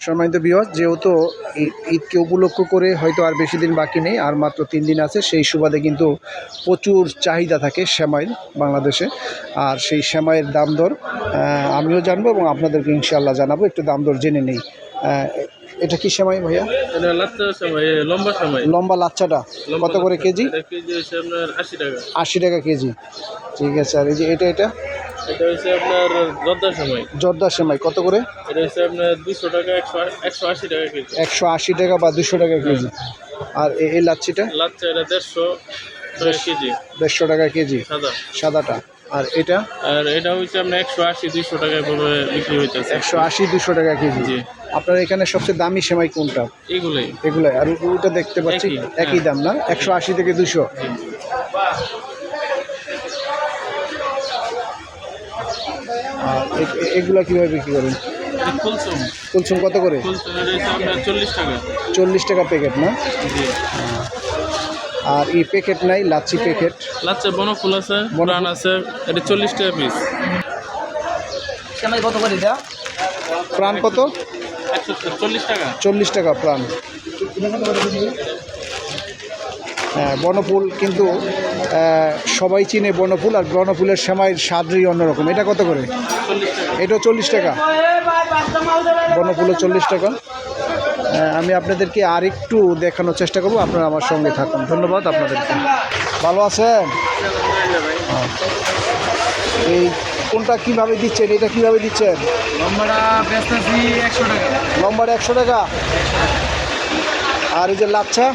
সম্মানিত বিহস যেহেতু ঈদকে উপলক্ষ করে হয়তো আর বেশি দিন বাকি নেই, আর মাত্র তিন দিন আছে, সেই সুবাদে কিন্তু প্রচুর চাহিদা থাকে শ্যামাইয়ের বাংলাদেশে। আর সেই শ্যামাইয়ের দাম দর আমিও জানব এবং আপনাদেরকে ইনশাল্লাহ জানাব, একটু দাম দর জেনে নেই। এটা কি শ্যামাই ভাইয়া? এটা লাচ্চা সময় লম্বা সময়। লম্বা লাচ্চাটা কত করে কেজি? আশি টাকা। আশি টাকা কেজি। ঠিক আছে আর এই যে এটা এটা? এটা হচ্ছে আপনার জর্দার সময়। জর্দা সেমাই কত করে? এটা হচ্ছে আপনার দুশো টাকা একশো আশি টাকা কেজি। একশো আশি টাকা বা দুশো টাকা কেজি। আর এই লাচ্ছিটা? লাচ্চা এটা দেড়শো টাকা কেজি। দেড়শো টাকা কেজি। সাদা। সাদাটা। আর এটা? আর এটা হচ্ছে আপনার একশো আশি দুশো টাকা এভাবে বিক্রি হইতেছে। একশো আশি দুশো টাকা কেজি। জি। আপনার এখানে সবচেয়ে দামি সেমাই কোনটা? এগুলোই। এগুলো আর ওটা দেখতে পাচ্ছি একই, হ্যাঁ। দাম না? একশো আশি থেকে দুশো আর এগুলা কীভাবে বিক্রি করেন? কুলসুম কুলসুম কত করে? চল্লিশ টাকা। চল্লিশ টাকা প্যাকেট না? আর এই প্যাকেট নাই লাচ্ছি প্যাকেট। লাচ্চা বনফুল আছে বনান আছে এটা চল্লিশ টাকা পিস কত করে এটা? প্রাণ কত? চল্লিশ টাকা। চল্লিশ টাকা প্রাণ। হ্যাঁ বনফুল কিন্তু সবাই চিনে বনফুল আর বনফুলের সেমাইয়ের স্বাদই অন্যরকম। এটা কত করে? এটাও চল্লিশ টাকা। বনফুলও চল্লিশ টাকা। আমি আপনাদেরকে আরেকটু দেখানোর চেষ্টা করব। আপনারা আমার সঙ্গে থাকুন। ধন্যবাদ আপনাদেরকে। ভালো আছেন। এই কোনটা কীভাবে দিচ্ছেন? এটা কীভাবে দিচ্ছেন? লম্বাটা একশো টাকা। লম্বার একশো টাকা? আর এই যে লাচ্ছা?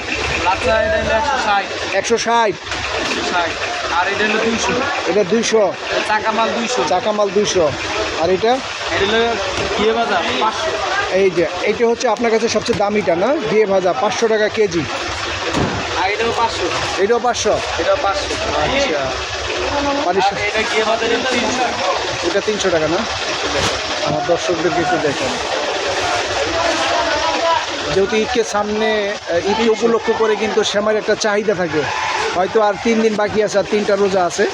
একশো ষাট। আর এটা হলো দুইশো। এটা দুইশো। চাকা মাল দুইশো। চাকা মাল দুইশো। আর এটা? এটা হলো ঘিয়ে পাঁচশো। এই যে এইটা হচ্ছে আপনার কাছে সবচেয়ে দামিটা না? দিয়ে ভাজা পাঁচশো টাকা কেজি। এটাও পাঁচশো। এটাও পাঁচশো? এটাও পাঁচশো। আচ্ছা। এটা ভাজা এটা তিনশো। এটা টাকা না? আমার দর্শকদেরকে একটু দেখেন। যেহেতু ঈদকে সামনে ঈদকে উপলক্ষ করে কিন্তু শ্যামার একটা চাহিদা থাকে। হয়তো আর তিন দিন বাকি আছে আর তিনটা রোজা আছে।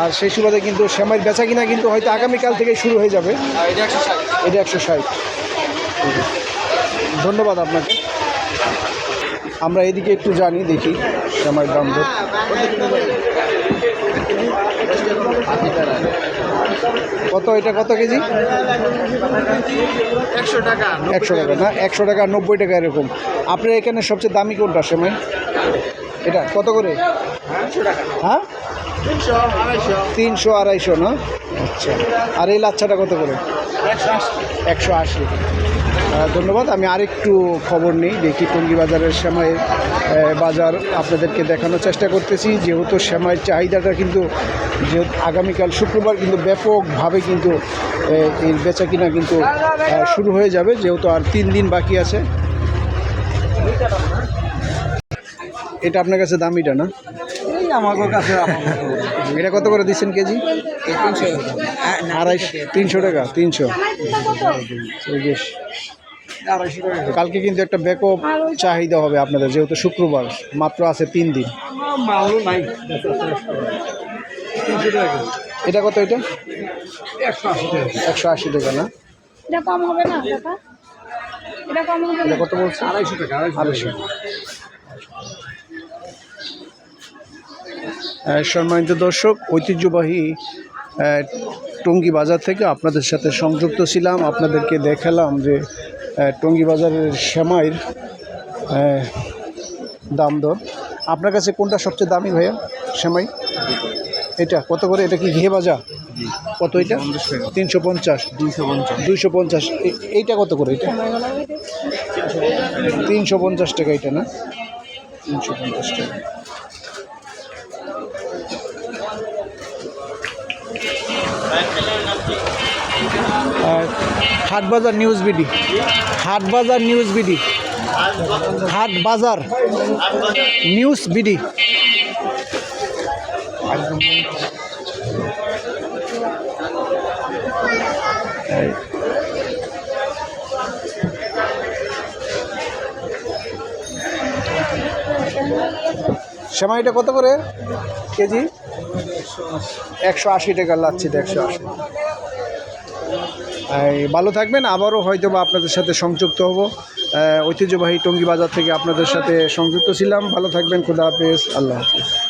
আর সেই সুবাদে কিন্তু শ্যামার বেচা কিনা কিন্তু হয়তো আগামীকাল থেকে শুরু হয়ে যাবে। এটা এটা একশো ষাট। ধন্যবাদ আপনাকে। আমরা এদিকে একটু জানি দেখি শ্যামার দাম দর। কত এটা কত কেজি? একশো টাকা একশো টাকা না? একশো টাকা নব্বই টাকা এরকম। আপনার এখানে সবচেয়ে দামি কোনটা সেমাই? এটা কত করে? হ্যাঁ? তিনশো আড়াইশো। না? আচ্ছা। আর এই লাচ্ছাটা কত করে? একশো আশি। ধন্যবাদ। আমি আরেকটু খবর নেই দেখি টঙ্গি বাজারের শ্যামাই বাজার আপনাদেরকে দেখানোর চেষ্টা করতেছি। যেহেতু শ্যামাইয়ের চাহিদাটা কিন্তু যেহেতু আগামীকাল শুক্রবার কিন্তু ব্যাপকভাবে কিন্তু এর বেচা কিনা কিন্তু শুরু হয়ে যাবে যেহেতু আর তিন দিন বাকি আছে। এটা আপনার কাছে দামিটা না? আমার কাছে এটা কত করে দিচ্ছেন কেজি? আড়াইশো তিনশো টাকা তিনশো। কালকে কিন্তু একটা ব্যাপক চাহিদা হবে আপনাদের যেহেতু শুক্রবার মাত্র আছে তিন দিন। এটা কত এটা? একশো আশি টাকা না? এটা কম হবে না কাকা এটা কম হবে এটা কত বলছে আড়াইশো টাকা আড়াইশো সম্মানিত দর্শক ঐতিহ্যবাহী টঙ্গী বাজার থেকে আপনাদের সাথে সংযুক্ত ছিলাম। আপনাদেরকে দেখালাম যে আহ, টঙ্গী বাজারের সেমাইয়ের দাম দর। আপনার কাছে কোনটা সবচেয়ে দামি ভাইয়া সেমাই এটা কত করে? এটা কি ঘিয়ে ভাজা? কত এটা? তিনশো পঞ্চাশ দুইশো পঞ্চাশ। এইটা কত করে এটা? তিনশো পঞ্চাশ টাকা এটা না? তিনশো পঞ্চাশ টাকা। Hatbazar news BD. Hatbazar news BD. Hat Bazar news BD. সেমাইটা কত করে? কেজি? একশো আশি টাকা লাচ্ছি, একশো আশি। ভালো থাকবেন। আবারও হয়তো বা আপনাদের সাথে সংযুক্ত হব। ঐতিহ্যবাহী টঙ্গী বাজার থেকে আপনাদের সাথে সংযুক্ত ছিলাম। ভালো থাকবেন। খুদা হাফেজ। আল্লাহ হাফেজ।